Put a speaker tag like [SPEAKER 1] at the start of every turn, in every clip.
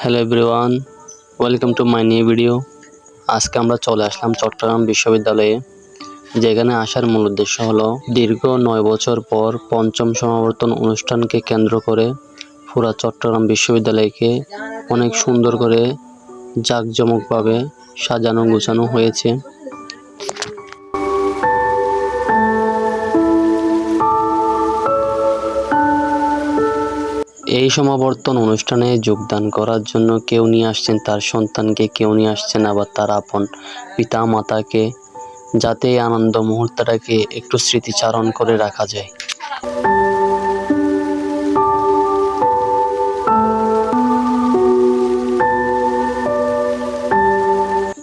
[SPEAKER 1] Hello everyone welcome to my new video আজকে আমরা চলে আসলাম চট্টগ্রাম বিশ্ববিদ্যালয়ে, যেখানে আসার মূল উদ্দেশ্য হলো দীর্ঘ নয় বছর পর পঞ্চম সমাবর্তন অনুষ্ঠানকে কেন্দ্র করে পুরা চট্টগ্রাম বিশ্ববিদ্যালয়কে অনেক সুন্দর করে জাঁকজমকভাবে সাজানো গোছানো হয়েছে। এই সমাবর্তন অনুষ্ঠানে যোগদান করার জন্য কেউ নিয়ে আসছেন তার সন্তানকে, কেউ নিয়ে আসছেন আবার তার আপন পিতা মাতাকে যাতে এই আনন্দ মুহূর্তটাকে একটু স্মৃতিচারণ করে রাখা যায়।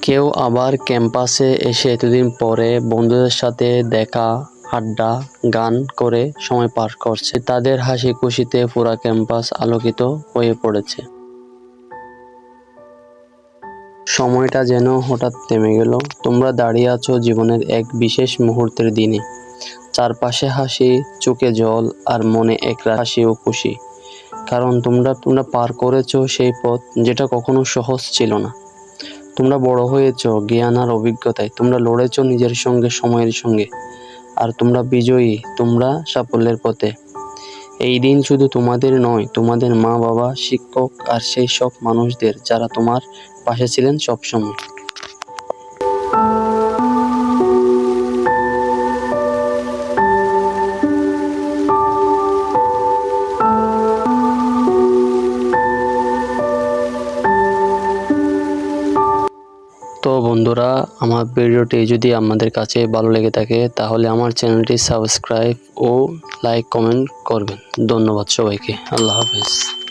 [SPEAKER 1] কেউ আবার ক্যাম্পাসে এসে এতদিন পরে বন্ধুদের সাথে দেখা আড্ডা, গান করে সময় পার করছে। তাদের হাসি খুশিতে পুরা ক্যাম্পাস আলোকিত হয়ে পড়েছে। সময়টা যেন হঠাৎ থেমে গেল। তোমরা দাঁড়িয়ে আছো জীবনের এক বিশেষ মুহূর্তের দিনে। চারপাশে হাসি, চোখে জল আর মনে এক হাসি ও খুশি। কারণ তোমরা তোমরা পার করেছ সেই পথ যেটা কখনো সহজ ছিল না। তোমরা বড় হয়েছো জ্ঞান আর অভিজ্ঞতায়। তোমরা লড়েছো নিজের সঙ্গে, সময়ের সঙ্গে। আর তোমরা বিজয়ী, তোমরা সাফল্যের পথে। এই দিন শুধু তোমাদের নয়, তোমাদের মা বাবা শিক্ষক আর সেই সব মানুষদের যারা তোমার পাশে ছিলেন সবসময়। তো বন্ধুরা, আমার ভিডিওটি যদি আপনাদের কাছে ভালো লেগে থাকে, তাহলে আমার চ্যানেলটি সাবস্ক্রাইব ও লাইক কমেন্ট করবেন। ধন্যবাদ সবাইকে। আল্লাহ হাফেজ।